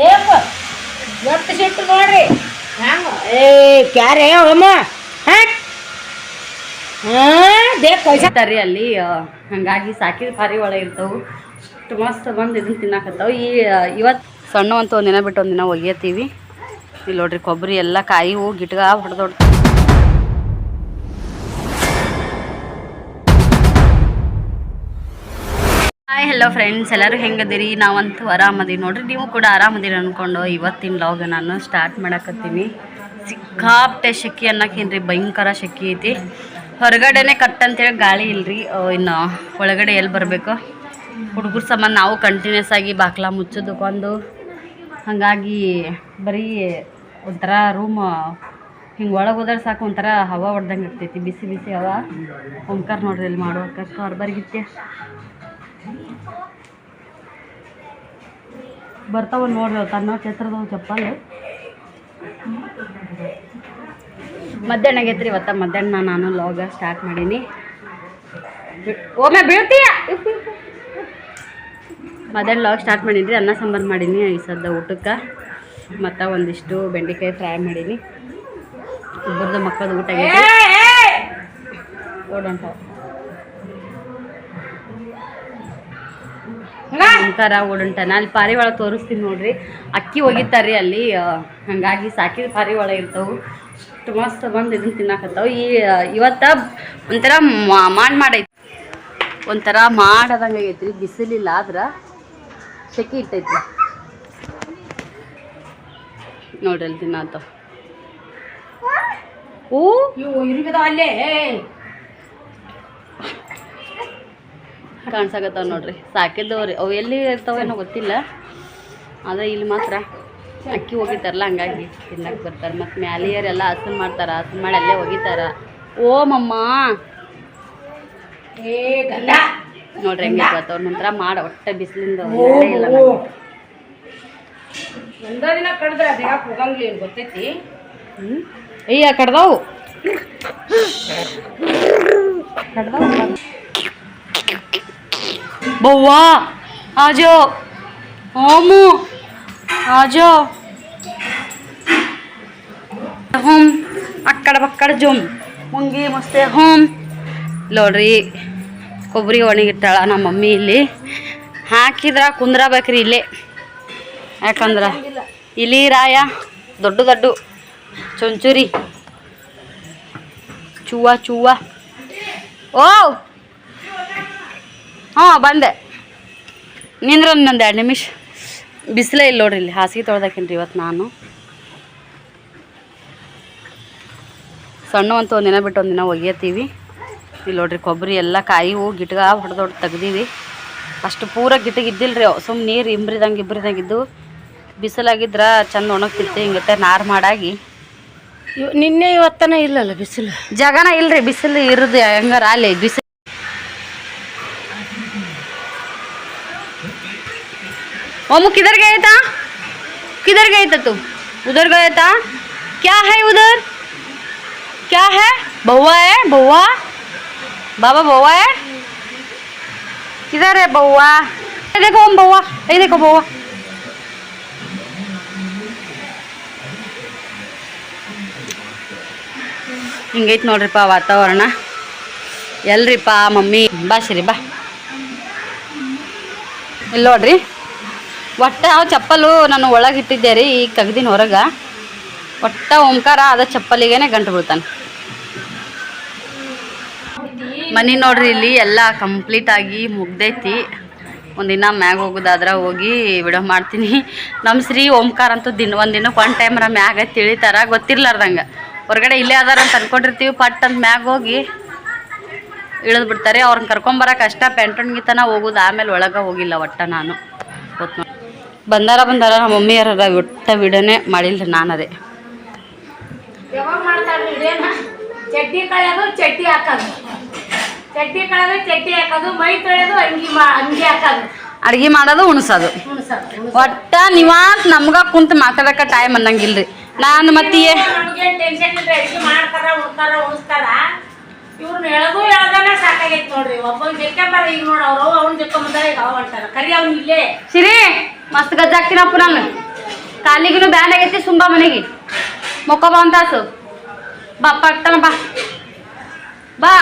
ದೇಪ ಎಷ್ಟು ಸಿಟ್ಟು ನೋಡ್ರಿ. ಏ, ಕ್ಯಾರೆ ಅಮ್ಮ. ಅಲ್ಲಿ ಹಂಗಾಗಿ ಸಾಕಿದ ಭಾರಿ ಒಳಗೆ ಇರ್ತಾವು. ಅಷ್ಟು ಮಸ್ತ್ ಬಂದು ಇದನ್ನ ತಿನ್ನಾಕತ್ತಾವ. ಈ ಇವತ್ತು ಸಣ್ಣ ಅಂತ ಒಂದಿನ ಬಿಟ್ಟು ಒಂದಿನ ಒಗೆಯತ್ತೀವಿ. ಇಲ್ಲಿ ನೋಡ್ರಿ ಕೊಬ್ಬರಿ ಎಲ್ಲ ಕಾಯಿ ಹೂ ಗಿಟ್ಗ ಹೊಡೆದೊಡ್ ಹಾಯ್ ಹಲೋ ಫ್ರೆಂಡ್ಸ್ ಎಲ್ಲರೂ ಹೆಂಗದಿರಿ? ನಾವಂತೂ ಆರಾಮದೀವಿ. ನೋಡ್ರಿ, ನೀವು ಕೂಡ ಆರಾಮದಿರಿ ಅನ್ಕೊಂಡು ಇವತ್ತಿನ ಲಾಗ್ ನಾನು ಸ್ಟಾರ್ಟ್ ಮಾಡಕತ್ತೀನಿ. ಸಿಕ್ಕಾಪಟ್ಟೆ ಶೆಕಿ ಅನ್ನಕ್ಕೇನ್ರಿ ಭಯಂಕರ ಶೆಕಿ ಐತಿ. ಹೊರಗಡೆನೆ ಕಟ್ ಅಂತೇಳಿ ಗಾಳಿ ಇಲ್ರಿ. ಇನ್ನು ಒಳಗಡೆ ಎಲ್ಲಿ ಬರಬೇಕು? ಹುಡುಗರು ಸಂಬಂಧ ನಾವು ಕಂಟಿನ್ಯೂಸ್ ಆಗಿ ಬಾಕ್ಲ ಮುಚ್ಚೋದಕ್ಕೊಂದು ಹಾಗಾಗಿ ಬರೀ ಒಂಥರ ರೂಮ್ ಹಿಂಗೆ ಒಳಗೆ ಹೋದ್ರೆ ಸಾಕು, ಒಂಥರ ಹವಾ ಹೊಡ್ದಂಗೆ ಇರ್ತೈತಿ. ಬಿಸಿ ಬಿಸಿ ಹವಾ. ಓಂಕಾರ ನೋಡ್ರಿ ಇಲ್ಲಿ ಮಾಡುವ ಕಷ್ಟ ಹೊರಬರ್ಗಿತ್ತೆ ಬರ್ತಾವ ನೋಡ್ರಿ ತನ್ನ ಛತ್ರದವು ಚಪ್ಪಲ್ ಮಧ್ಯಾಹ್ನ ಆಗೈತ್ರಿ ಇವತ್ತ ಮಧ್ಯಾಹ್ನ ನಾನು ಲಾಗ ಸ್ಟಾರ್ಟ್ ಮಾಡೀನಿ. ಒಮ್ಮೆ ಬೀಳ್ತೀಯ. ಮಧ್ಯಾಹ್ನ ಲಾಗ್ ಸ್ಟಾರ್ಟ್ ಮಾಡೀನಿ ಅನ್ನ ಸಾಂಬಾರು ಮಾಡೀನಿ ಈ ಸದ್ದ ಊಟಕ್ಕೆ. ಮತ್ತು ಒಂದಿಷ್ಟು ಬೆಂಡೆಕಾಯಿ ಫ್ರೈ ಮಾಡೀನಿ. ಇಬ್ಬರದು ಮಕ್ಕಳದು ಊಟ ಆಗೈತಿ ಓಡಂಟಾವ ಓಂಕಾರ ಓಡುಂಟನ ಅಲ್ಲಿ ಪಾರಿವಾಳ ತೋರಿಸ್ತೀನಿ ನೋಡ್ರಿ. ಅಕ್ಕಿ ಒಗಿತಾರ್ರಿ ಅಲ್ಲಿ. ಹಂಗಾಗಿ ಸಾಕಿದ ಪಾರಿವಾಳ ಇರ್ತಾವು. ಅಷ್ಟು ಮಸ್ತ್ ಬಂದು ಇದನ್ನ ತಿನ್ನಕತ್ತಾವ. ಈ ಇವತ್ತ ಒಂಥರ ಮಾಡ್ ಮಾಡೈತಿ. ಒಂಥರ ಮಾಡದಂಗೆ ಆಗೈತ್ರಿ. ಬಿಸಿಲಿಲ್ಲ ಆದ್ರೆ ಸೆಕೆ ಇಟ್ಟೈತಿ ನೋಡ್ರಿ ಅಲ್ಲಿ ಅಂತ ಓ ಅಲ್ಲೇ. ಕಾಣ್ಸಾಕತ್ತಾವ ನೋಡ್ರಿ. ಸಾಕಿದ್ದವ್ರಿ ಅವು ಎಲ್ಲಿ ಇರ್ತಾವೇನೋ ಗೊತ್ತಿಲ್ಲ. ಆದರೆ ಇಲ್ಲಿ ಮಾತ್ರ ಅಕ್ಕಿ ಹೋಗಿತಾರಲ್ಲ ಹಂಗಾಗಿ ತಿನ್ನಕ್ಕೆ ಬರ್ತಾರೆ. ಮತ್ತು ಮ್ಯಾಲಿಯರೆಲ್ಲ ಹಸನ್ ಮಾಡ್ತಾರೆ. ಹಸನ್ ಮಾಡಿ ಅಲ್ಲೇ ಹೋಗಿತಾರ. ಓ ಮಮ್ಮ! ನೋಡ್ರಿ ಹೆಂಗೆ ಬರ್ತಾವ ನಂತರ ಮಾಡ ಒಟ್ಟ ಬಿಸಿಲಿಂದ ಇಲ್ಲ ಓ. ಒಂದ ದಿನ ಕಡ್ದ್ರೆ ಅದು ಯಾಕೆ ಹೋಗಂಗಿಲ್ಲ ಏನ್ ಗೊತ್ತೈತಿ? ಹ್ಞೂ ಅಯ್ಯ ಕಡ್ದಾವು? ಕಡ್ದಾವು? ಬವ್ವಾ, ಆಜೋ. ಓಮು, ಆಜೋ. ಹೋಮ್ ಅಕ್ಕಡ ಬಕ್ಕಡ ಜುಮ್. ಮುಂಗಿ ಮಸ್ತೆ ಹೋಮ್ ನೋಡ್ರಿ, ಕೊಬ್ಬರಿ ಒಣಗಿಟ್ಟಾಳ ನಮ್ಮ ಮಮ್ಮಿ ಇಲ್ಲಿ. ಹಾಕಿದ್ರ ಕುಂದ್ರಬೇಕ್ರಿ ಇಲ್ಲೇ. ಯಾಕಂದ್ರೆ ಇಲಿ ರಾಯ, ದೊಡ್ಡ ದೊಡ್ಡ, ಚೊಂಚುರಿ. ಚೂವ ಚೂವ. ಓ! ಹಾಂ ಬಂದೆ. ನಿಂದ್ರ ಒಂದೊಂದು ಎರಡು ನಿಮಿಷ. ಬಿಸಿಲೇ ಇಲ್ಲ ನೋಡ್ರಿ ಇಲ್ಲಿ ಹಾಸಿಗೆ ತೊಳ್ದಾಕೇನ್ರಿ ಇವತ್ತು ನಾನು. ಸಣ್ಣ ಅಂತೂ ಒಂದಿನ ಬಿಟ್ಟು ಒಂದಿನ ಒಗಿಯತ್ತೀವಿ. ಇಲ್ಲಿ ನೋಡ್ರಿ ಕೊಬ್ಬರಿ ಎಲ್ಲ ಕಾಯಿ ಹೂ ಗಿಟ್ಗ ಹೊಡೆದು ತೆಗ್ದೀವಿ. ಅಷ್ಟು ಪೂರ ಗಿಟ್ಟಿಗೆ ಇದ್ದಿಲ್ಲರಿ ಅವು ಸುಮ್ಮನೆ ನೀರು ಇಂಬ್ರಿದಂಗೆ ಇಬ್ರಿದಂಗೆ ಇದ್ದು. ಬಿಸಿಲಾಗಿದ್ರೆ ಚಂದ ಒಣಗ್ತಿತ್ತು ಹಿಂಗತ್ತೆ ನಾರು ಮಾಡಾಗಿ. ನಿನ್ನೆ ಇವತ್ತನ ಇಲ್ಲಲ್ಲ ಬಿಸಿಲು? ಜಗನ ಇಲ್ರಿ ಬಿಸಿಲು ಇರೋದು ಹೆಂಗಾರ ಅಲ್ಲಿ ಬಿಸಿಲು ओमू किधर गए था किधर गए थे तुम उधर गए था क्या है उधर क्या है बउआ है बउआ बाबा बउआ है किधर है बउआ ये देखो हम बउआ ये देखो बउआ ಹಿಂಗೈತೆ ನೋಡ್ರಿಪ್ಪ ವಾತಾವರಣ ಎಲ್ರಿಪ್ಪ ಮಮ್ಮಿ ಬಾ ಶಿರಿ ಬಾ ಇಲ್ಲಿ ನೋಡ್ರಿ ಒಟ್ಟ ಆ ಚಪ್ಪಲು ನಾನು ಒಳಗೆ ಇಟ್ಟಿದ್ದೆ ರೀ ಈಗ ತೆಗ್ದಿನ ಹೊರಗೆ. ಒಟ್ಟ ಓಂಕಾರ ಅದ ಚಪ್ಪಲಿಗೇನೆ ಗಂಟು ಬೀಳ್ತಾನೆ. ಮನೆ ನೋಡ್ರಿ ಇಲ್ಲಿ ಎಲ್ಲ ಕಂಪ್ಲೀಟ್ ಆಗಿ ಮುಗ್ದೈತಿ. ಒಂದಿನ ಮ್ಯಾಗ ಹೋಗೋದಾದ್ರೆ ಹೋಗಿ ವಿಡಿಯೋ ಮಾಡ್ತೀನಿ. ನಮ್ಮ ಶ್ರೀ ಓಂಕಾರ ಅಂತೂ ದಿನ ಒಂದು ದಿನಕ್ಕೆ ಒನ್ ಟೈಮ್ರ ಮ್ಯಾಗ ತಿಳಿತಾರ, ಗೊತ್ತಿರ್ಲಾರ್ದಂಗೆ. ಹೊರಗಡೆ ಇಲ್ಲೇ ಅದಾರ ಅಂತ ಅನ್ಕೊಂಡಿರ್ತೀವಿ ಪಟ್ ಅಂತ ಮ್ಯಾಗ ಹೋಗಿ ಇಳಿದು ಬಿಡ್ತಾರೆ. ಅವ್ರನ್ನ ಕರ್ಕೊಂಬರಕ್ಕೆ ಅಷ್ಟ ಪೆಂಟಣ್ಗಿತನ ಹೋಗೋದು ಆಮೇಲೆ ಒಳಗೆ ಹೋಗಿಲ್ಲ ಒಟ್ಟ ನಾನು. ಬಂದಾರ ಬಂದಾರ ನಮ್ಮ ಮಮ್ಮಿಯರ ಒಟ್ಟ ವಿಡಿಯೋನೇ ಮಾಡಿಲ್ರಿ ನಾನು ಅದೇ ಯಾವಾಗ ಚಟ್ನಿ ಕಳೆಯೋದು ಚಟ್ನಿ ಹಾಕೋದು. ಚಟ್ನಿ ಕಳೆಯೋದು ಚಟ್ನಿ ಹಾಕೋದು ಮೈ ತೊಳೆಯೋದು ಅಂಗಿ ಮಾ ಅಂಗಿ ಹಾಕೋದು. ಅಡ್ಗೆ ಮಾಡೋದು ಉಣಸೋದು. ಒಟ್ಟ ನಿವಾಸ ನಮ್ಗ ಕುಂತ ಮಾತಾಡಕ ಟೈಮ್ ಅನ್ನಂಗಿಲ್ರಿ. ನಾನು ಮತ್ತೆ ಟೆನ್ಷನ್ ಇಲ್ಲ ಅಡ್ಗೆ ಮಾಡ್ತಾರ ಉಣ್ತಾರ ಉಣಿಸ್ತಾರ. ಇವ್ರನ್ನ ಹೇಳೋದು ಹೇಳ್ದಾನ ಸಾಕಾಗೈತಿ ನೋಡ್ರಿ. ಒಬ್ಬನ್ ಬರ ಈಗ ನೋಡ್ ಅವ್ರು ಅವ್ನ ಈಗ ಅವ ಅಂತಾರ ಕರಿ ಅವ್ನು ಇಲ್ಲೇ. ಸಿರಿ ಮಸ್ತ್ ಗಜ್ಜ ಹಾಕ್ತೀನಪ್ಪ ನಾನು. ಕಾಲಿಗೂ ಬ್ಯಾನ್ ಆಗೈತಿ, ಸುಂಬಾ ಮನೆಗೆ. ಮೊಕ್ಕ ಬಾ ಒಂದು ತಾಸು ಬಾ ಪಟ್ಟಣ ಬಾ. ಬಾ.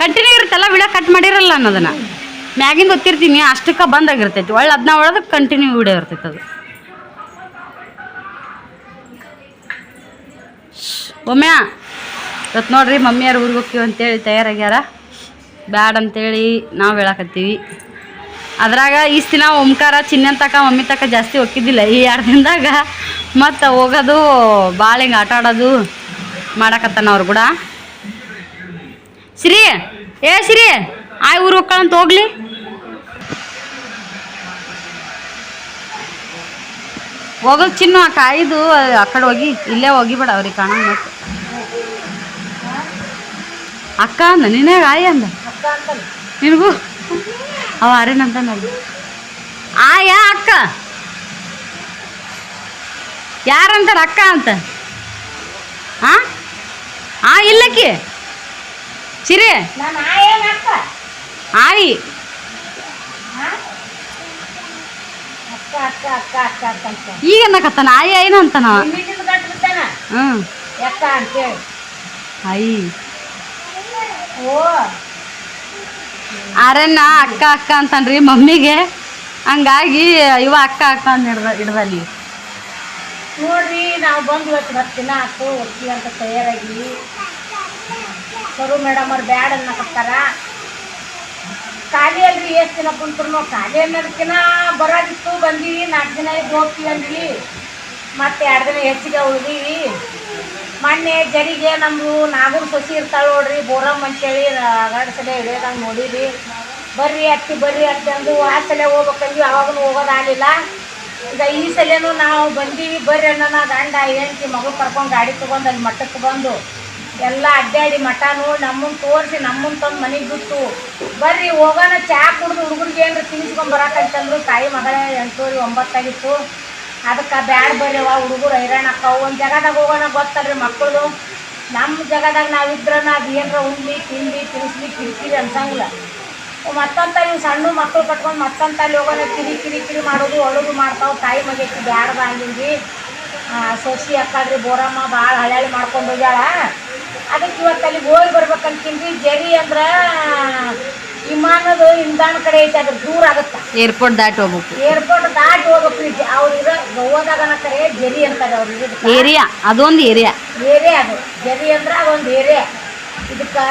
ಕಂಟಿನ್ಯೂ ಇರುತ್ತಲ್ಲ ವಿಡಿಯೋ ಕಟ್ ಮಾಡಿರಲ್ಲ ಅನ್ನೋದನ್ನ ಮ್ಯಾಗಿಂದ ಗೊತ್ತಿರ್ತೀನಿ ಅಷ್ಟಕ್ಕೆ ಬಂದಾಗಿರ್ತೈತಿ. ಒಳ್ಳೆ ಅದನ್ನ ಒಳಗೆ ಕಂಟಿನ್ಯೂ ವಿಡಿಯೋ ಇರ್ತೈತೆ ಅದು. ಒಮ್ಮ್ಯಾ ಇವತ್ತು ನೋಡ್ರಿ ಮಮ್ಮಿಯಾರು ಊರಿಗೆ ಹೋಗ್ತೀವಿ ಅಂತೇಳಿ ತಯಾರಾಗ್ಯಾರ. ಬ್ಯಾಡ ಅಂತೇಳಿ ನಾವು ಹೇಳಕತ್ತೀವಿ. ಅದ್ರಾಗ ಇಷ್ಟು ದಿನ ಓಂಕಾರ ಚಿನ್ನ ತಕ ಮಮ್ಮಿ ತಕ ಜಾಸ್ತಿ ಹೋಗಿದ್ದಿಲ್ಲ ಈ ಎರಡು ದಿನದಾಗ ಮತ್ತು ಹೋಗೋದು ಭಾಳ ಹಿಂಗೆ ಆಟ ಆಡೋದು ಮಾಡಕತ್ತಾನ ಅವ್ರು ಕೂಡ ಶ್ರೀ ಏ ಶ್ರೀ ಆಯ್ ಊರು ಹೋಗ್ಕಳಂತ ಹೋಗ್ಲಿ. ಹೋಗೋದು ಚಿನ್ನು ಆ ಕಾಯ್ದು ಆ ಕಡೆ ಹೋಗಿ ಇಲ್ಲೇ ಹೋಗಿಬೇಡ ಅವ್ರಿಗೆ ಕಾಣ ಮತ್ತೆ. ಅಕ್ಕ ಅಂದ ನಿನಗೆ ಆಯ್ ಅಂದ. ನಿನಗೂ? ಅವ ಅರೇನಂತ ನೋಡಿ. ಆಯಾ ಅಕ್ಕ. ಯಾರಂತಾರ ಅಕ್ಕ ಅಂತ? ಹಾ ಆ ಇಲ್ಲಕ್ಕಿ. ಸಿರಿ ಆಯಿ. ಈಗ ಅನ್ನಕತ್ತಾನ ಆಯಿ ಏನು ಅಂತಾನ? ಹ್ಞೂ ಆಯಿ. ಓ. ಅರೆನ್ನ ಅಕ್ಕ ಅಕ್ಕ ಅಂತನ್ರಿ, ಮಮ್ಮಿಗೆ. ಹಂಗಾಗಿ ಇವ ಅಕ್ಕ ಅಕ್ಕ ಅಂತ ಹಿಡ್ದ ಹಿಡ್ದಲ್ಲಿ ನೋಡ್ರಿ, ನಾವು ಬಂದು ಇವತ್ತು ದಿನ ಆಯ್ತು ಹೋಗ್ತೀವಿ ಅಂತ ತಯಾರಾಗಿ. ಸರು ಮೇಡಮ್ ಅವ್ರು ಬ್ಯಾಡ ಅನ್ನಕತ್ತಾರ. ಖಾಲಿ ಅಲ್ರಿ, ಎಷ್ಟು ದಿನ ಕುಂತ್ರು ಖಾಲಿ ಅನ್ನೋದಕ್ಕಿನ ಬರೋದಿತ್ತು ಬಂದೀವಿ ನಾಲ್ಕು ದಿನ ಇದ್ದು ಹೋಗ್ತೀವಿ ಅಂದ್ವಿ. ಮತ್ತೆ ಎರಡು ದಿನ ಹೆಚ್ಚಿಗೆ ಉಳಿದೀವಿ. ಮೊನ್ನೆ ಜರಿಗೆ ನಮ್ಮದು ನಾಗೂರ್ ಸೊಸಿ ಇರ್ತಾಳೆ ನೋಡ್ರಿ ಬೋರಮ್ಮ ಅಂತೇಳಿ ಎರಡು ಸಲ ಹಿಡಿಯೋದಂಗೆ ನೋಡಿರಿ ಬರ್ರಿ ಅತ್ತಿ ಬರ್ರಿ ಅತ್ತಿ ಅಂದು ಆ ಸಲ ಹೋಗ್ಬೇಕಂದ್ವಿ ಅವಾಗೂ ಹೋಗೋದಾಗಲಿಲ್ಲ ಈಗ ಈ ಸಲನೂ ನಾವು ಬಂದೀವಿ, ಬರ್ರಿ ಅಣ್ಣನ ಗಂಡ, ಹೆಂಡ್ತಿ ಮಗಳು ಕರ್ಕೊಂಡು ಗಾಡಿ ತೊಗೊಂಡು ಅಲ್ಲಿ ಮಠಕ್ಕೆ ಬಂದು ಎಲ್ಲ ಅಡ್ಡಾಡಿ ಮಠ ನೋಡಿ ನಮ್ಮನ್ನು ತೋರಿಸಿ ನಮ್ಮನ್ನು ತಂದು ಮನೆಗೆ ಬಿಟ್ಟು ಬರ್ರಿ ಹೋಗೋಣ, ಚಾ ಕುಡಿದು ಹುಡುಗರಿಗೆ ಏನಾರ ತಿನ್ಸ್ಕೊಂಡು ಬರಾಕಂತಂದ್ರು ತಾಯಿ ಮಗಳೇ ಎಂಟೂವರೆ ಒಂಬತ್ತಾಗಿತ್ತು. ಅದಕ್ಕೆ ಬ್ಯಾಡ ಬರ್ರಿವ ಹುಡುಗರು ಹೈರಾಣ ಅಕ್ಕವು ಒಂದು ಜಾಗದಾಗ ಹೋಗೋಣ ಗೊತ್ತಲ್ರಿ ಮಕ್ಕಳು ನಮ್ಮ ಜಾಗದಾಗ ನಾವಿದ್ರೆ ಅದು ಏನರ ಉಣ್ಲಿ ತಿನ್ಲಿ ತಿನ್ಸ್ಲಿ, ಕಿರಿಕಿರಿ ಅನ್ಸಂಗಿಲ್ಲ. ಮತ್ತೊಂತ ಇವು ಸಣ್ಣ ಮಕ್ಕಳು ಕಟ್ಕೊಂಡು ಮತ್ತೊಂತ ಅಲ್ಲಿ ಹೋಗೋಣ, ಕಿರಿ ಕಿರಿ ಕಿರಿ ಮಾಡೋದು ಒಳಗು ಮಾಡ್ತಾವೆ, ತಾಯಿ ಮಗೈತಿ ಬ್ಯಾಡ ಬಾಂಗಿಂಗಿ ಸೊಸಿ ಅಕ್ಕಾದ್ರಿ ಬೋರಮ್ಮ ಭಾಳ ಹಳ್ಯಾಳಿ ಮಾಡ್ಕೊಂಡು ಹೋಗ್ಯಾಳ. ಅದಕ್ಕೆ ಇವತ್ತು ಅಲ್ಲಿಗೆ ಹೋಗಿ ಬರ್ಬೇಕಂತೀನಿ ಜರಿ ಅಂದ್ರೆ ವಿಮಾನದ ನಿಲ್ದಾಣ ಕಡೆ ಐತೆ ಅದ್ರ ದೂರ ಆಗುತ್ತೆ. ಏರ್ಪೋರ್ಟ್ ದಾಟಿ ಹೋಗ್ಬೇಕು. ಏರ್ಪೋರ್ಟ್ ದಾಟಿ ಹೋಗ್ಬೇಕು ಇದೆ ಅವ್ರು ಇರೋ ಗೋವಾದಾಗ ಕರೆ ಜರಿ ಅಂತಾರೆ ಅವ್ರಿಗೆ ಏರಿಯಾ ಅದೊಂದು ಏರಿಯಾ ಏರಿಯಾ ಅದು. ಜರಿ ಅಂದ್ರೆ ಅದೊಂದು ಏರಿಯಾ ಇದಕ್ಕೆ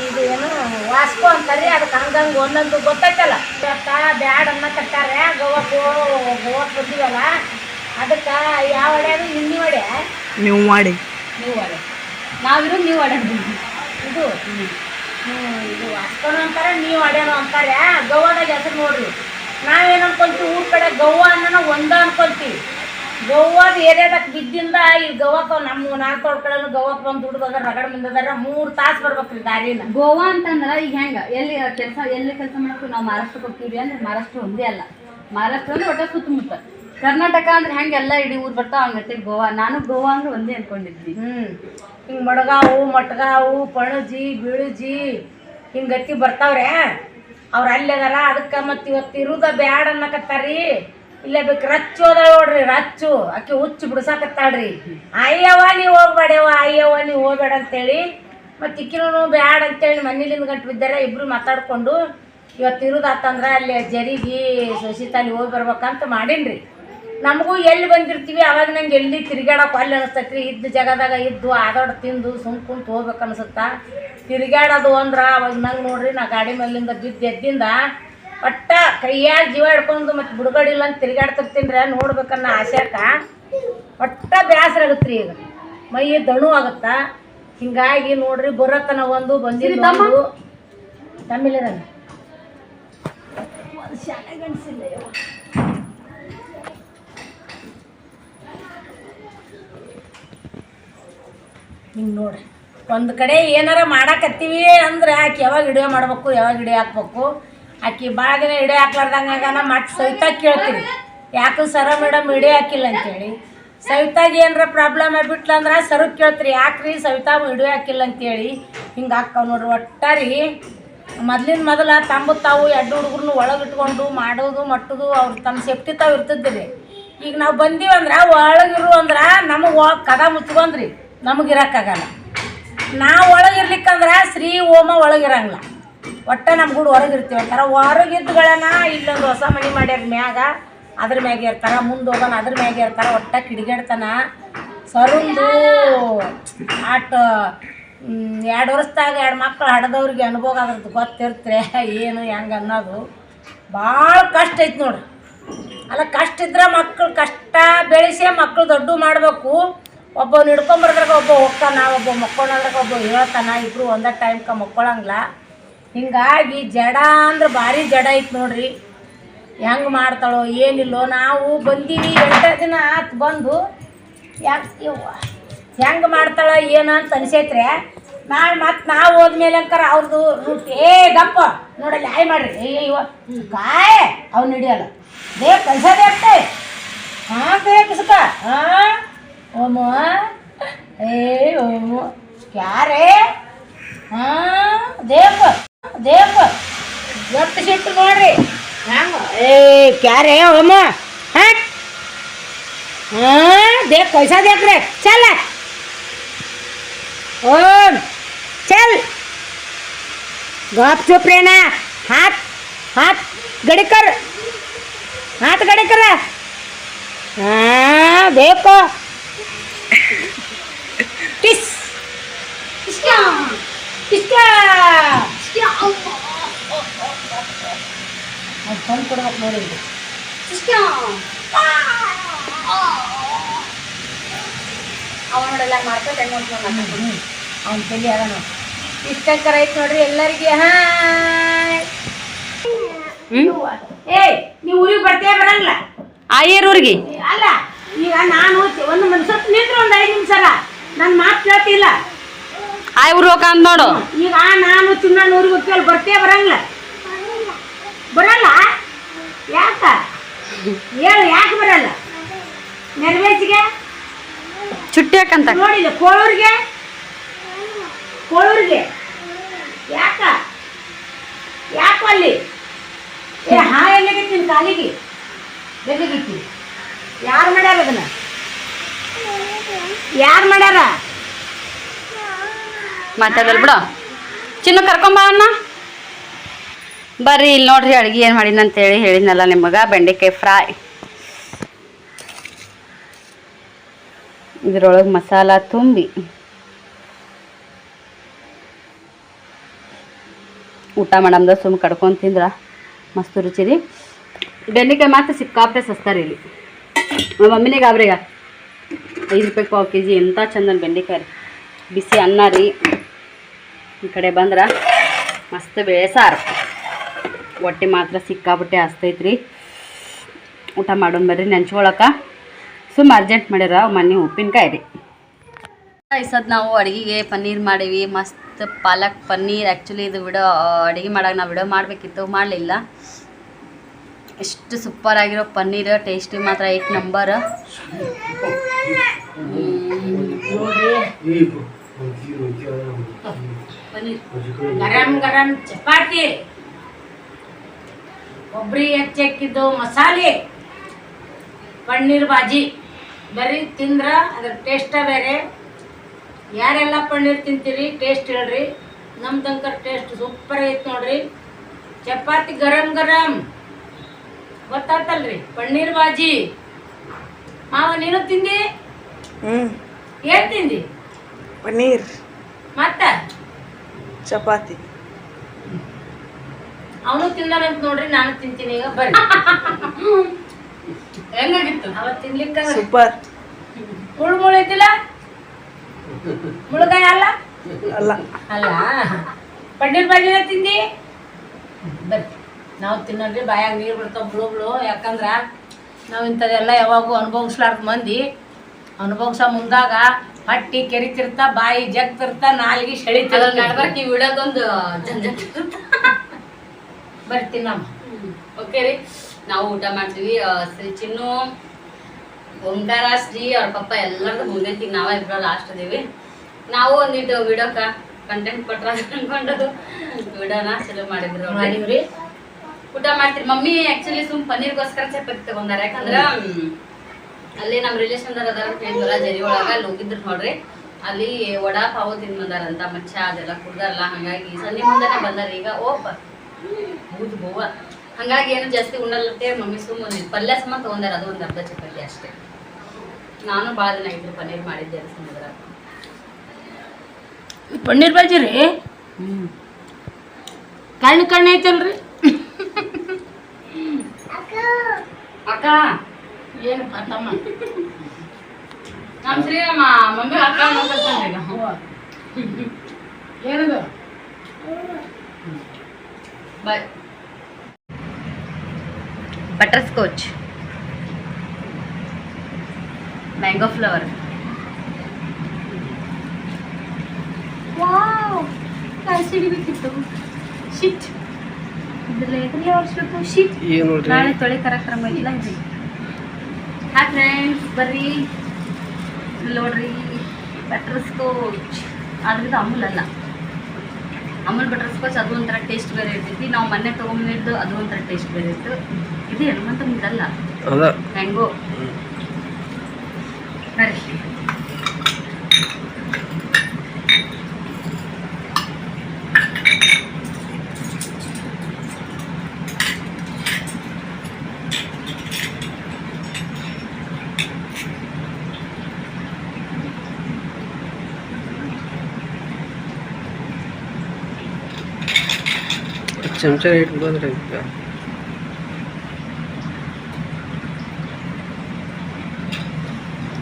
ಇದು ಏನು ವಾಸ್ಕೋ ಅಂತಾರೆ ಅದಕ್ಕೆ ಹಂಗಂಗೆ ಒಂದೊಂದು ಗೊತ್ತೈತಲ್ಲ. ಇವತ್ತ ಬ್ಯಾಡ್ ಅನ್ನ ಕಟ್ಟಾರೆ ಗೋವಾಕ್ಕೆ ಗೋವಾಕ್ಕೆ ಬಂದಿವಲ್ಲ ಅದಕ್ಕೆ ಯಾವ ಇನ್ನಿ ಹೊಡೆ ನೀವು ಮಾಡಿ ನೀವು ಹೊಡೆ ನಾವಿರೋದು ನೀವು ಇದು? ಇದು ವಾಸ್ಕೋನು ಅಂತಾರೆ ನೀವು ಅಡ್ಯಾನೋ ಅಂತಾರೆ. ಗೋವಾದಾಗ ಹೆಸರು ನೋಡ್ರಿ. ನಾವೇನು ಅನ್ಕೊಂತೀವಿ ಊರ ಕಡೆ ಗೋವಾ ಅನ್ನೋ ಒಂದ ಅನ್ಕೊಂತೀವಿ. ಗೌವಾದ ಏರಿಯಾದಾಗ ಬಿದ್ದಿಂದ ಈ ಗೌವಾಕ ನಮ್ಮ ನಾಲ್ಕು ಕಡೆ ಗೋವಾಕ್ಕೆ ಬಂದು ದುಡ್ದು ರಗಡ ಮುಂದದಾರ ಮೂರು ತಾಸು ಬರ್ಬೇಕ್ರಿ ದಾರಿನ. ಗೋವಾ ಅಂತಂದ್ರ ಈಗ ಹೆಂಗ ಎಲ್ಲಿ ಕೆಲಸ ಎಲ್ಲಿ ಕೆಲಸ ಮಾಡ್ತೀವಿ ನಾವು ಮಹಾರಾಷ್ಟ್ರಕ್ಕೆ ಹೋಗ್ತೀವಿ ಅಂದ್ರೆ ಮಹಾರಾಷ್ಟ್ರ ಒಂದೇ ಅಲ್ಲ. ಮಹಾರಾಷ್ಟ್ರ ಅಂದ್ರೆ ಒಟ್ಟ ಸುತ್ತಮುತ್ತ. ಕರ್ನಾಟಕ ಅಂದ್ರೆ ಹೆಂಗೆ ಎಲ್ಲ ಇಡೀ ಊರು ಬರ್ತಾವ ಹಂಗತ್ತೆ ಗೋವಾ ನಾನು ಗೋವಾ ಅಂದ್ರೆ ಒಂದೇ ಅನ್ಕೊಂಡಿದ್ವಿ. ಹ್ಮ್. ಹಿಂಗೆ ಮಡಗಾವು, ಮಟ್ಗಾವು, ಪಣಜಿ, ಬಿಳುಜಿ ಹಿಂಗೆ ಗತಿ ಬರ್ತಾವ್ರೆ? ಅವ್ರು ಅದಾರ, ಅದಕ್ಕೆ ಮತ್ತು ಇವತ್ತು ಇರುದ ಬ್ಯಾಡ ಅನ್ನಕತ್ತಾರಿ ಇಲ್ಲೇ ಬೇಕು ರಚ್ಚು ಅದಾವ ನೋಡ್ರಿ, ರಚ್ಚು. ಆಕೆ ಹುಚ್ಚು ಬಿಡ್ಸಾಕತ್ತಾಳ್ರಿ. ಅಯ್ಯವ್ವ, ನೀವು ಹೋಗ್ಬೇಡವ್ವ, ಅಯ್ಯವ್ವ, ನೀವು ಹೋಗ್ಬೇಡ ಅಂತೇಳಿ ಮತ್ತು ಇಕ್ಕಿನೂ ಬ್ಯಾಡ ಅಂತೇಳಿ ಮನೇಲಿಂದ ಗಂಟು ಬಿದ್ದಾರೆ, ಇಬ್ರು ಮಾತಾಡ್ಕೊಂಡು ಇವತ್ತು ಇರುದಾತಂದ್ರೆ ಅಲ್ಲಿ ಜರಿಗೆ ಸೊಸಿತಾಲಿ ಹೋಗಿ ಬರ್ಬೇಕಂತ ಮಾಡೀನ್ರಿ. ನಮಗೂ ಎಲ್ಲಿ ಬಂದಿರ್ತೀವಿ? ಅವಾಗ ನಂಗೆ ಎಲ್ಲಿ ತಿರುಗಾಡಕ್ಕೆ ಅಲ್ಲಿ ಅನಿಸ್ತೈತ್ರಿ. ಇದ್ದ ಜಾಗದಾಗ ಇದ್ದು ಆದಾಡ್ ತಿಂದು ಸುಮ್ ಕುಂತು ಹೋಗ್ಬೇಕು ಅನ್ಸುತ್ತ? ತಿರುಗಾಡೋದು ಅಂದ್ರೆ ಅವಾಗ ನಂಗೆ ನೋಡ್ರಿ ನಾ ಗಾಡಿ ಮೇಲಿಂದ ಬಿದ್ದು ಎದ್ದಿಂದ ಒಟ್ಟ ಕೈಯಾಗ ಜೀವ ಹಿಡ್ಕೊಂಡು ಮತ್ತು ಬುಡಗಡಿಲ್ಲ ಅಂತ ತಿರುಗಾಡ್ತಿರ್ತೀನಿ ನೋಡ್ಬೇಕನ್ನೋ ಆಸೆಕ ಒಟ್ಟ ಬೇಸರ ಆಗುತ್ತೆ ರೀ ಈಗ. ಮೈ ದಣು ಆಗುತ್ತಾ? ಹಿಂಗಾಗಿ ನೋಡ್ರಿ ಬರತ್ತನ ಒಂದು ಬಂದಿಲ್ಲ ಶಾಲೆ ತಮ್ಮಿಲ್ಲರಲ್ಲ ಹಿಂಗೆ ನೋಡಿ ಒಂದು ಕಡೆ ಏನಾರ ಮಾಡಾಕತ್ತೀವಿ ಅಂದ್ರೆ ಆಕೆ ಯಾವಾಗ ವಿಡಿಯೋ ಮಾಡ್ಬೇಕು, ಯಾವಾಗ ವಿಡಿಯೋ ಹಾಕ್ಬೇಕು. ಆಕೆ ಭಾಳ ದಿನ ವಿಡಿಯೋ ಹಾಕ್ಲಾರ್ದಂಗಾಗ ಮತ್ತೆ ಸವಿತ ಕೇಳ್ತೀವಿ ಯಾಕೆ ಸರ ಮೇಡಮ್ ವಿಡಿಯೋ ಹಾಕಿಲ್ಲ ಅಂತೇಳಿ. ಸವಿತಾಗ ಏನರ ಪ್ರಾಬ್ಲಮ್ ಆಗ್ಬಿಟ್ಲ ಅಂದ್ರೆ ಸರು ಕೇಳ್ತೀರಿ, ಯಾಕ್ರಿ ಸವಿತಾ ವಿಡಿಯೋ ಹಾಕಿಲ್ಲ ಅಂತೇಳಿ. ಹಿಂಗೆ ಹಾಕ್ತಾವ ನೋಡ್ರಿ ಒಟ್ಟಾರಿ. ಮೊದ್ಲಿನ ಮೊದಲ ತಂಬು ತಾವು ಎರಡು ಒಳಗೆ ಇಟ್ಕೊಂಡು ಮಾಡೋದು, ಮಟ್ಟದು ಅವ್ರು ತಮ್ಮ ಸೇಫ್ಟಿ ತಾವು ಇರ್ತಿದ್ರಿ ಈಗ ನಾವು ಬಂದೀವಂದ್ರೆ ಒಳಗಿರು ಅಂದ್ರೆ ನಮಗೆ ಕದ ಮುಚ್ಕೊಂಡ್ರಿ. ನಮಗೆ ಇರೋಕ್ಕಾಗಲ್ಲ ನಾವು ಒಳಗಿರ್ಲಿಕ್ಕಂದ್ರೆ ಶ್ರೀ ಓಮ ಒಳಗಿರಂಗಿಲ್ಲ. ಒಟ್ಟು ನಮ್ಮ ಗುಡ್ ಹೊರಗಿರ್ತೀವಿ. ಅಂತಾರೆ ಹೊರಗಿದ್ದುಗಳನ್ನ ಇಲ್ಲೊಂದು ಹೊಸ ಮನೆ ಮಾಡ್ಯಾರ ಮ್ಯಾಗ, ಅದ್ರ ಮ್ಯಾಗ ಇರ್ತಾರೆ. ಮುಂದೆ ಹೋಗೋಣ ಅದ್ರ ಮ್ಯಾಗ ಇರ್ತಾರೆ. ಒಟ್ಟ ಕಿಡಿಗೇಡ್ತಾನ ಸರುಂದು ಆಟ ಎರಡು ವರ್ಷದಾಗ ಎರಡು ಮಕ್ಕಳು ಹಡ್ದವ್ರಿಗೆ ಅನುಭವ ಅದ್ರದ್ದು ಗೊತ್ತಿರ್ತಾರೆ ಏನು ಹೆಂಗೆ ಅನ್ನೋದು ಭಾಳ ಕಷ್ಟ ಐತೆ ನೋಡ್ರಿ ಅಲ್ಲ ಕಷ್ಟ ಇದ್ರೆ ಮಕ್ಕಳು ಕಷ್ಟ ಬೆಳೆಸಿ ಮಕ್ಕಳು ದೊಡ್ಡ ಮಾಡಬೇಕು. ಒಬ್ಬವ್ನು ಹಿಡ್ಕೊಂಬರ್ದ್ರಾಗ ಒಬ್ಬ ಹೋಗ್ತಾನ, ಒಬ್ಬ ಮಕ್ಕೊಂಡ್ರಾಗ ಒಬ್ಬ ಹೇಳ್ತಾನ, ಇಬ್ರು ಒಂದೇ ಟೈಮ್ಗೆ ಮಕ್ಕೊಳಂಗಿಲ್ಲ ಹಿಂಗಾಗಿ ಜಡ ಅಂದ್ರೆ ಭಾರಿ ಜಡ ಐತೆ ನೋಡ್ರಿ. ಹೆಂಗೆ ಮಾಡ್ತಾಳೋ ಏನಿಲ್ಲೋ, ನಾವು ಬಂದೀವಿ ಎಂಟು ದಿನ ಆತು ಬಂದು. ಯಾಕೆ ಹೆಂಗೆ ಮಾಡ್ತಾಳ ಏನು ಅಂತ ಅನ್ಸೈತ್ರೆ ನಾಳೆ ಮತ್ತೆ ನಾವು ಹೋದ್ಮೇಲೆ ಅಂಕರ ಅವ್ರದ್ದು ರೂಟ್ ಏ ಗಪ್ಪ, ನೋಡಲ್ಲ ಹಾಯ್ ಮಾಡ್ರಿ. ಏ ಇವ ಕಾಯ್, ಅವ್ನು ಹಿಡಿಯಲ್ಲ. ದೇ ಕಲ್ಸೋದೇ ಆಗ್ತೆ ಹಾಂ, ಬೇಕು ಸುಖ ಹಾಂ? ಓಮು ಏ ಓಮು ಕ್ಯಾರೇ ಹಾಂ ದೇಪ ದೇಪ ಎಷ್ಟು ಸಿಟ್ಟು ನೋಡ್ರಿ ಹೆಂಗ ಏ ಕ್ಯಾರೇ ಓಮ ಹಾಂ हाँ देख कैसा देख रहे चल ओम चल गप चुप रहना हाथ हाथ गड़े कर हाथ गड़े कर हाँ देखो Pis. Pişka. Pişka. Pişka. ಅವ್ನು ತಂದು ಕೊಡ್ಬೇಕು ನೋಡಿ ಇಷ್ಟ ಅವ ನೋಡೆಲ್ಲ ಮಾಡ್ಕೊಂಡು ಹೆಂಗ್ ಮಾಡ್ಕೊಂಡು ಅವ್ನ ತಲೆ ಅದ ಇಷ್ಟ ಕರ ಐತೆ ನೋಡ್ರಿ ಎಲ್ಲರಿಗೆ. ಹಾಯ್ ಏಯ್ ನೀವು ಊರಿಗೆ ಬರ್ತೇ ಬರಲ್ಲ? ಆಯರ್ ಊರಿಗೆ? ಅಲ್ಲ. ಈಗ ನಾನು ಒಂದು ಸ್ವಲ್ಪ ನಿಂತ್ರು ಒಂದು ಐದು ನಿಮಿಷ ನನ್ನ ಮಾತು ಕೇಳ್ತಿಲ್ಲ. ಆಯ್ ಊರು ಹೋಗ ಅಂದ್ ನೋಡು. ಈಗ ನಾನು ಚುನ್ನ ಊರಿಗೆ ಕೇಳಿ ಬರ್ತೇ ಬರಂಗಿಲ್ಲ? ಬರಲ್ಲ? ಯಾಕ? ಹೇಳು ಯಾಕೆ ಬರಲ್ಲ? ನೆರವೇಜ್ಗೆ ಚುಟ್ಟಿ ಯಾಕಂತ ನೋಡಿಲ್ಲ ಕೋಳೂರಿಗೆ? ಕೋಳೂರಿಗೆ? ಯಾಕ? ಯಾಕ ಅಲ್ಲಿ? ಏ ಹಾ ಎಲ್ಲಿಗೆ ತಿನ್ ಕಾಲಿಗೆ? ಬೆಲ್ಲಿಗಿತ್ತು ಯಾರು ಮಾಡ್ಯಾರ ಅದನ್ನ? ಯಾರು ಮಾಡ್ಯಾರ? ಮಾತಾಡಲ್ ಬಿಡು. ಚಿನ್ನ ಕರ್ಕೊಂಬ ಅನ್ನ ಬರ್ರಿ ಇಲ್ಲಿ ನೋಡ್ರಿ ಅಡ್ಗೆ ಏನು ಮಾಡಿನ ಅಂತೇಳಿ ಹೇಳಿದ್ನಲ್ಲ ನಿಮಗೆ, ಬೆಂಡೆಕಾಯಿ ಫ್ರೈ. ಇದ್ರೊಳಗೆ ಮಸಾಲ ತುಂಬಿ. ಊಟ ಮಾಡಮ್ದ ಸುಮ್ಮ ಕಡ್ಕೊಂಡು ತಿಂದ್ರ ಮಸ್ತ್ ರುಚಿ ರೀ ಬೆಂಡೆಕಾಯಿ ಮಾತ್ರ ಸಿಕ್ಕಾಪಟ್ಟೆ ಸಸ್ತಾರಿ ಇಲ್ಲಿ. ನಮ್ಮ ಮಮ್ಮಿನೇ ಗಾಬ್ರಿಗ ಐದು ರೂಪಾಯಿ ಪಾವು ಕೆ ಜಿ ಎಂಥ ಚಂದನ ಬೆಂಡೆಕಾಯಿ ರೀ. ಬಿಸಿ ಅನ್ನ ರೀ. ಈ ಕಡೆ ಬಂದ್ರೆ ಮಸ್ತ್ ಬೇಳೆ ಸಾರು ಹೊಟ್ಟೆ ಮಾತ್ರ ಸಿಕ್ಕಾಬಿಟ್ಟೆ ರೀ ಊಟ ಮಾಡೋಣ ಬರ್ರಿ ನೆಂಚ್ಕೊಳಕ ಸುಮ್ಮ ಅರ್ಜೆಂಟ್ ಮಾಡ್ಯಾರ ಮನೆ ಉಪ್ಪಿನಕಾಯಿ ರೀ. ಸದ್ ನಾವು ಅಡುಗೆಗೆ ಪನ್ನೀರ್ ಮಾಡೀವಿ. ಮಸ್ತ್ ಪಾಲಕ್ ಪನ್ನೀರ್. ಆ್ಯಕ್ಚುಲಿ ಇದು ವಿಡೋ, ಅಡುಗೆ ಮಾಡೋಕೆ ನಾವು ವಿಡೋ ಮಾಡಬೇಕಿತ್ತು. ಮಾಡಲಿಲ್ಲ. ಎಷ್ಟು ಸೂಪರ್ ಆಗಿರೋ ಪನ್ನೀರ್ ಟೇಸ್ಟಿ ಮಾತ್ರ ಏಕ್ ನಂಬರ್ ಚಪಾತಿ. ಕೊಬ್ಬರಿ ಹೆಚ್ಚಕ್ಕಿದ್ದು ಮಸಾಲೆ. ಪನ್ನೀರ್ ಬಾಜಿ. ಬರೀ ತಿಂದ್ರ ಅದ್ರ ಟೇಸ್ಟ ಬೇರೆ. ಯಾರೆಲ್ಲ ಪನ್ನೀರ್ ತಿಂತೀರಿ ಟೇಸ್ಟ್ ಹೇಳ್ರಿ. ನಮ್ಮ ತಂಕರ್ ಟೇಸ್ಟ್ ಸೂಪರ್ ಐತೆ ನೋಡ್ರಿ. ಚಪಾತಿ ಗರಂ ಗರಂ. ಗೊತ್ತಾತಲ್ರಿ. ಪನ್ನೀರ್ ಬಾಜಿ ಮಾವ ನೀನು ತಿಂದಿ? ಹ್ಮ್. ಏನ್ ತಿಂದಿ? ಪನ್ನೀರ್. ಮತ್ತ? ಚಪಾತಿ. ಅವನು ತಿಂದಾನಂತ ನೋಡ್ರಿ ನಾನು ತಿಂತೀನಿ ಈಗ ಬರ್ರಿ. ಹೆಂಗಾಗಿತ್ತು? ಅವತ್ತು ತಿನ್ಲಿಕ್ಕ? ಸೂಪರ್. ಮುಳು ಮುಳು ಐತಿಲ್ಲ? ಮುಳುಗಾಯ ಅಲ್ಲ? ಅಲ್ಲ. ಅಲ್ಲ. ಪನ್ನೀರ್ ಬಾಜಿನ ತಿಂದಿ? ಬರ್ರಿ. ನಾವು ತಿನ್ನೋದ್ರಿ ಬಾಯಾಗ ನೀರು ಬಿಡ್ತಾವ ಬಿಳು ಬಿಳು ಯಾಕಂದ್ರ ನಾವು ಇಂಥದೆಲ್ಲ ಯಾವಾಗೂ ಅನುಭವಿಸ್ಲಾರ್ದ ಮಂದಿ ಅನುಭವಿಸ ಮುಂದಾಗ ಹಟ್ಟಿ ಕೆರಿತಿರ್ತ ಬಾಯಿ ಜಗ್ತಿರ್ತ ನಾಲಿಗೆ ಸೆಳಿತಿರ್ತ ಬಿಡೋದೊಂದು ಜಂಜಟ್ ಬರ್ರಿ ಓಕೆ ರೀ. ನಾವು ಊಟ ಮಾಡ್ತೀವಿ. ಶ್ರೀ ಚಿನ್ನು ಓಂಕಾರ ಶ್ರೀ ಅವ್ರ ಪಪ್ಪ ಎಲ್ಲರದು ಮುಂದೆ ನಾವೇ ಇಬ್ಬರು ಲಾಸ್ಟ್ ಅದೀವಿ ನಾವು ಒಂದಿಟ್ಟು ವಿಡಿಯೋಕ ಕಂಟೆಂಟ್ ಕೊಟ್ರ ಅನ್ಕೊಂಡು ವಿಡೋನ ಚಲೋ ಮಾಡಿದ್ರು. ಮಾಡಿವ್ರಿ. ಊಟ ಮಾಡ್ತೀರಿ? ಮಮ್ಮಿ ಆಕ್ಚುಲಿ ಸುಮ್ ಪನ್ನೀರ್ಗೋಸ್ಕರ ಚಪಾತಿ ತಗೊಂಡಾರ. ಯಾಕಂದ್ರ ಅಲ್ಲಿ ನಮ್ಮ ರಿಲೇಷನ್ದಾರ ಅದಾರ ಹೇಳಿದ್ವಲ್ಲ ಜರಿ ಒಳಗ ಅಲ್ಲಿ ಹೋಗಿದ್ರು ನೋಡ್ರಿ. ಅಲ್ಲಿ ವಡಾ ಪಾವು ತಿಂದ್ ಬಂದಾರಂತ ಮಚ್ಚ ಅದೆಲ್ಲ ಕುಡ್ದಾರಲ್ಲ ಹಂಗಾಗಿ ಸನ್ನಿ ಮುಂದೆ ಬಂದಾರ. ಈಗ ಓಪ ಹೌದು ಗೋವ ಹಂಗಾಗಿ ಏನು ಜಾಸ್ತಿ ಉಣ್ಣಲ್ಲತ್ತೆ ಮಮ್ಮಿ ಸುಮ್ ಸುಮ್ಮನೆ ಪಲ್ಯ ಸಮ ತಗೊಂಡಾರ ಅದು ಒಂದು ಅರ್ಧ ಚಪಾತಿ ಅಷ್ಟೇ. ನಾನು ಭಾಳ ದಿನ ಇದ್ರು ಪನ್ನೀರ್ ಮಾಡಿದ್ದೆ ಸಮುದ್ರ ಪನ್ನೀರ್ ಬಾಜಿ ರೀ? ಹ್ಮ್. ಕಣ್ಣು ಕಣ್ಣು ಐತಲ್ರಿ? ಅಕ್ಕ. ಏನಪ್ಪ ತಮ್ಮ? ನಮ್ಮ ಶ್ರೀರಾಮ, ಮಮ್ಮಿ ಅಕ್ಕ ಈಗ ಏನದು? ಬಾಯ್ butterscotch mango flavour wow ಸಿಡಿಬೇಕಿತ್ತು ಶಿಟ್ ಇದ್ರಲ್ಲಿ ಎದುರಿಗೆ ಓಡಿಸ್ಬೇಕು ಏನು ನೋಡ್ರಿ. ನಾಳೆ ತೊಳೆ ಕಾರ್ಯಕ್ರಮ ಇಲ್ಲ ಇದೆ ಹಾಯ್ ಫ್ರೆಂಡ್ಸ್ ಬರ್ರಿ. ನೋಡ್ರಿ ಬಟರ್ ಸ್ಕೋಚ್ ಆದ್ರೆ ಇದು ಅಮೂಲ್ ಅಲ್ಲ. ಅಮೂಲ್ ಬಟರ್ ಸ್ಕಾಚ್ ಅದು ಒಂಥರ ಟೇಸ್ಟ್ ಬೇರೆ ಇರ್ತೈತಿ. ನಾವು ಮೊನ್ನೆ ತೊಗೊಂಬಂದಿದ್ದು ಅದು ಒಂಥರ ಟೇಸ್ಟ್ ಬೇರೆ ಇತ್ತು. ಇದು ಹನುಮಂತ ಇದಲ್ಲ ಹೆಂಗೋ ಮ್ಯಾಂಗೋ ಬರ್ರಿ. ಚಮಚ ಇಟ್ಬಿಡೋದ್ರೆ ಆಯ್ತಾ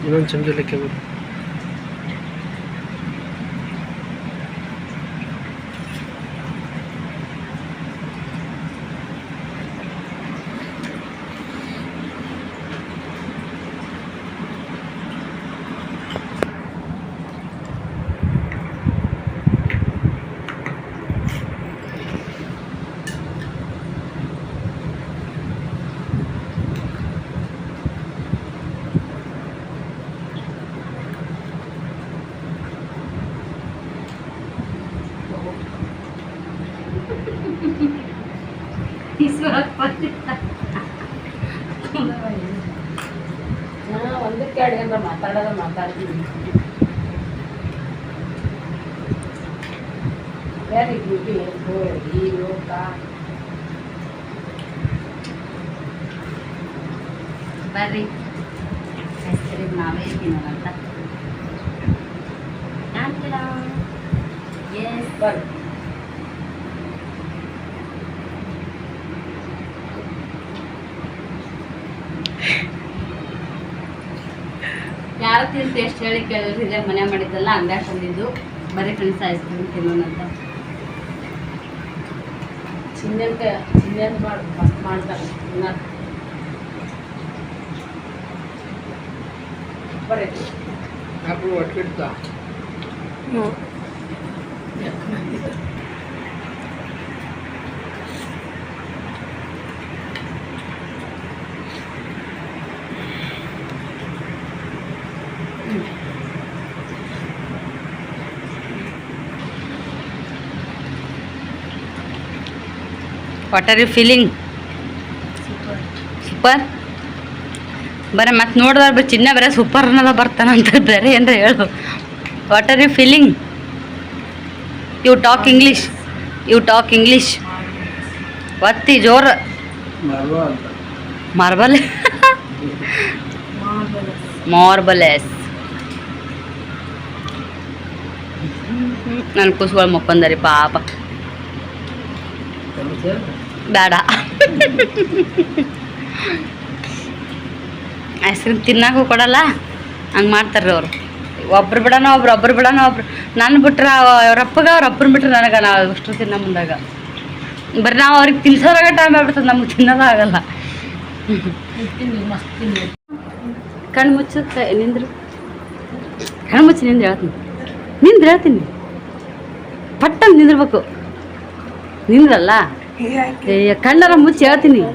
ಇನ್ನೊಂದು ಚಮಚ ಲೆಕ್ಕ ಬಿಡು ನಾ ಒಂದಕ್ಕೆ ಎರಡು ಏನಾರ ಮಾತಾಡೋದ ಮಾತಾಡ್ತೀನಿ ವೆರಿ ಗುಡ್ ಈ ಲೋಕ ಬರ್ರಿ ಹೆಸರು ನಾವೇ ತಿನ್ನೋಣಂತ ಎಸ್ ಬರ್ರಿ ಯಾರ ಅಂತ ಎಷ್ಟು ಹೇಳಿ ಕೇಳಿದ್ರೆ ಇದೇ ಮನೆ ಮಾಡಿದ್ದಲ್ಲ ಅಂಗಡಿ ತಂದಿದ್ದು. ಬರೀ ಫ್ರೆಂಡ್ಸ್ ಐಸ್ ಕ್ರೀಮ್ ತಿನ್ನೋಣಂತ ಚಿನ್ನಂತ ಚಿನ್ನಂತ ಮಾಡ್ತಾರೆ. ಬರೀ. Apple ಒಟ್ಟಿಡ್ತಾ what are you feeling super ಬರ ಮತ್ತೆ ನೋಡಿದ್ರೆ ಬರೀ ಚಿನ್ನ ಬರೀ ಸೂಪರ್ ಅನ್ನೋದ ಬರ್ತಾನಂತ ಬೇರೆ ಏನ್ರ ಹೇಳು. What are you feeling you talk English you talk English ಒತ್ತಿ ಜೋರು ಮಾರ್ಬಲ್ ಮಾರ್ಬಲೆಸ್ ನನ್ನ ಕೂಸುಗಳು ಮಕ್ಕೊಂದರಿ ಪಾಪ. ಬೇಡ. ಐಸ್ ಕ್ರೀಮ್ ತಿನ್ನಕ್ಕೂ ಕೊಡಲ್ಲ. ಹಂಗೆ ಮಾಡ್ತಾರೆ ಅವರು. ಒಬ್ರು ಬಿಡೋಣ ಒಬ್ರು ಒಬ್ರು ಬಿಡೋಣ ಒಬ್ರು. ನಾನು ಬಿಟ್ರೆ ಅವ್ರಪ್ಪಗೆ ಅವ್ರ ಅಪ್ಪನ ಬಿಟ್ರೆ ನನಗೆ ನಾವು ಅಷ್ಟು ತಿನ್ನೋ ಮುಂದಾಗ. ಬರೀ ನಾವು ಅವ್ರಿಗೆ ತಿನ್ಸೋರಾಗ ಟೈಮ್ ಆಗ್ಬಿಡ್ತದೆ, ನಮ್ಗೆ ತಿನ್ನೋದಾಗಲ್ಲ ಕಣ್ಣು ಮುಚ್ಚು ಕ- ನಿಂದ್ರು. ಕಣ್ಣು ಮುಚ್ಚಿ ನಿಂದ್ರೆ ಹೇಳ್ತೀನಿ. ನಿಂದ್ರು ಹೇಳ್ತೀನಿ. ಪಟ್ಟಂತ ನಿಂದಿರ್ಬೇಕು. ನಿಂದ್ರಲ್ಲ? ಕಣ್ಣರ ಮುಚ್ಚಿ ಹೇಳ್ತೀನಿ.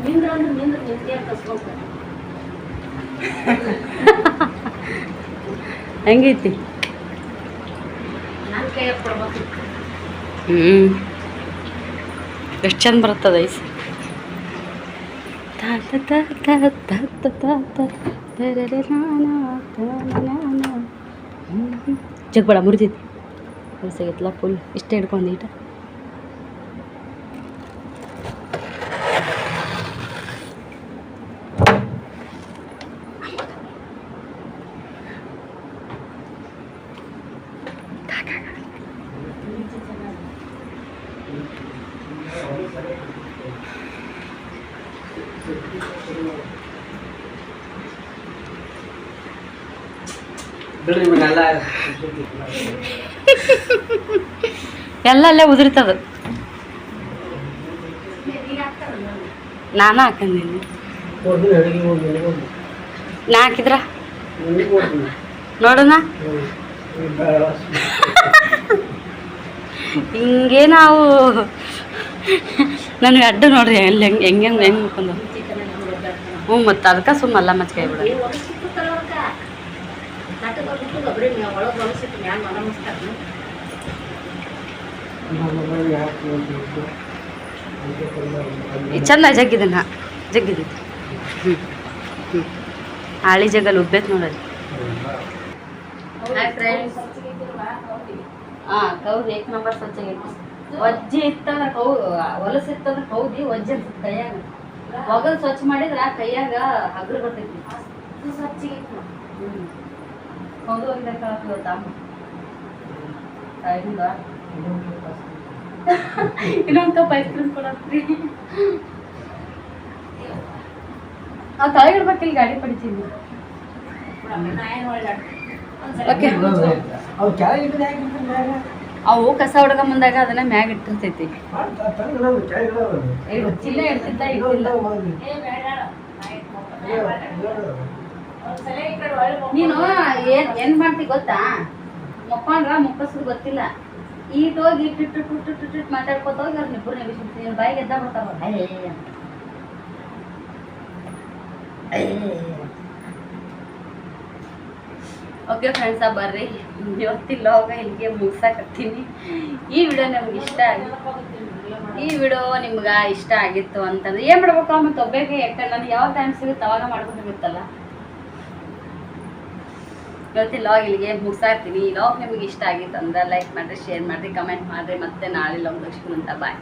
ಹೆಂಗೈತಿ? ಹ್ಞೂ ಎಷ್ಟು ಚಂದ ಬರ್ತದ ಐಸ್? ಜಗ್ಬೇಡ ಮುರಿದೈತಿ ಹೊಲಸಾಗೈತಲ್ಲ ಫುಲ್ ಇಷ್ಟೇ ಹಿಡ್ಕೊಂಡು ಈಟ. ಎಲ್ಲ ಅಲ್ಲೇ ಉದುರ್ತದ. ನಾನು ಹಾಕಂದಿನಿ. ನಾ ಹಾಕಿದ್ರ? ನೋಡೋಣ. ಹಿಂಗೆ ನಾವು ನನಗೆ ಅಡ್ಡ ನೋಡ್ರಿ, ಎಲ್ಲಿ ಹೆಂಗೆ ಹೆಂಗೆ ಹೆಂಗೆ ಹೆಂಗೆ ಮುಖಂದು. ಹ್ಞೂ, ಮತ್ತು ಅದಕ್ಕೆ ಸುಮ್ಮಲ್ಲ ನಮ್ಮ ಯಾಕೆ ಹೋಗ್ಬೇಕು ಅದಕ್ಕೆ ಕರ್ನಾಟಕ ಈ ಚಂದ ಜಗ್ಗಿದೆ ನಾ ಜಗ್ಗಿದೆ. ಹ್ಞೂ ಹ್ಞೂ ಹಾಳಿ ಜಗಲ್ಲಿ ಉಬ್ಬೈತೆ ನೋಡೋದು ಹಾಂ ಕೌದು ಏಕ್ ನಂಬರ್ ಸ್ವಚ್ಛಾಗೈತಿ ವಜ್ಜಿ ಇತ್ತಂದ್ರೆ ಕೌ ಹೊಲಸು ಇತ್ತಂದ್ರೆ ಕೌದಿ ಒಜ್ಜೆ ಅನ್ಸುತ್ತೆ ಕೈಯಾಗ. ಹೊಗಲ್ ಸ್ವಚ್ಛ ಮಾಡಿದ್ರೆ ಕೈಯಾಗ ಹಗ್ರು ಬರ್ತೈತಿ. ಸ್ವಚ್ಛಗೈತಿ ಹ್ಞೂ ಕೌದು ಒಂದೇ ಕಳಕ್ಕೆ ತಾಮ ಹಿಂಗ ಇನ್ನೊಂದು ಕಪ್ ಐಸ್ ಕ್ರೀಮ್ ಕೊಡತ್ರಿ. ಆ ತಳಗಿಡ್ಬೇಕಿಲ್ಲ ಗಾಡಿ ಪಡಿತೀನಿ. ಓಕೆ? ಅವು ಕಸ ಹುಡುಗ ಮುಂದಾಗ ಅದನ್ನ ಮ್ಯಾಗ ಇಟ್ಟಿರ್ತೈತಿ. ಚಿಲ್ಲ ಇಡ್ತಿದ್ದ. ನೀನು ಏನ್ ಏನ್ ಮಾಡ್ತಿ ಗೊತ್ತಾ? ಮಕ್ಕೊಂಡ್ರ ಮುಕ್ಕಸದ್ ಗೊತ್ತಿಲ್ಲ. ಈಟ್ ಹೋಗಿ ಇಟ್ಟು ಇಟ್ಟು ಟು ಟು ಇಟ್ಟು ಮಾತಾಡ್ಕೊತ ಹೋಗಿ ಅವ್ರನ್ನ ಇಬ್ಬರು ನೆಗಿಸ್ಬಿಡ್ತೀನಿ ಬಾಯಿಗೆ ಎದ್ದ ಬಿಡ್ತಾವ ಓಕೆ ಫ್ರೆಂಡ್ಸ ಬರ್ರಿ. ಇವತ್ತಿಲ್ಲ ಹೋಗ ಇಲ್ಲಿಗೆ ಮುಗ್ಸಾಕತ್ತೀನಿ. ಈ ವಿಡಿಯೋ ನಮ್ಗೆ ಇಷ್ಟ ಆಗಿ ಈ ವಿಡಿಯೋ ನಿಮ್ಗೆ ಇಷ್ಟ ಆಗಿತ್ತು ಅಂತಂದ್ರೆ ಏನು ಮಾಡ್ಬೇಕು? ಮತ್ತೆ ಒಬ್ಬೇಕೆ ಯಾಕಂದ್ರೆ ನನಗೆ ಯಾವ ಟೈಮ್ ಸಿಗುತ್ತೆ ಅವಾಗ ಮಾಡ್ಕೊಂಡಿರುತ್ತಲ್ಲ ಇವತ್ತಿನ ಲಾಗ್ ಇಲ್ಲಿಗೆ ಮುಗಿಸ್ತಾ ಇರ್ತೀನಿ. ಲಾಗ್ ನಿಮಗೆ ಇಷ್ಟ ಆಗಿತ್ತು ಅಂದ್ರೆ ಲೈಕ್ ಮಾಡಿರಿ ಶೇರ್ ಮಾಡಿರಿ ಕಮೆಂಟ್ ಮಾಡಿರಿ. ಮತ್ತೆ ನಾಳೆ ಲಾಗ್ ಅಂತ. ಬಾಯ್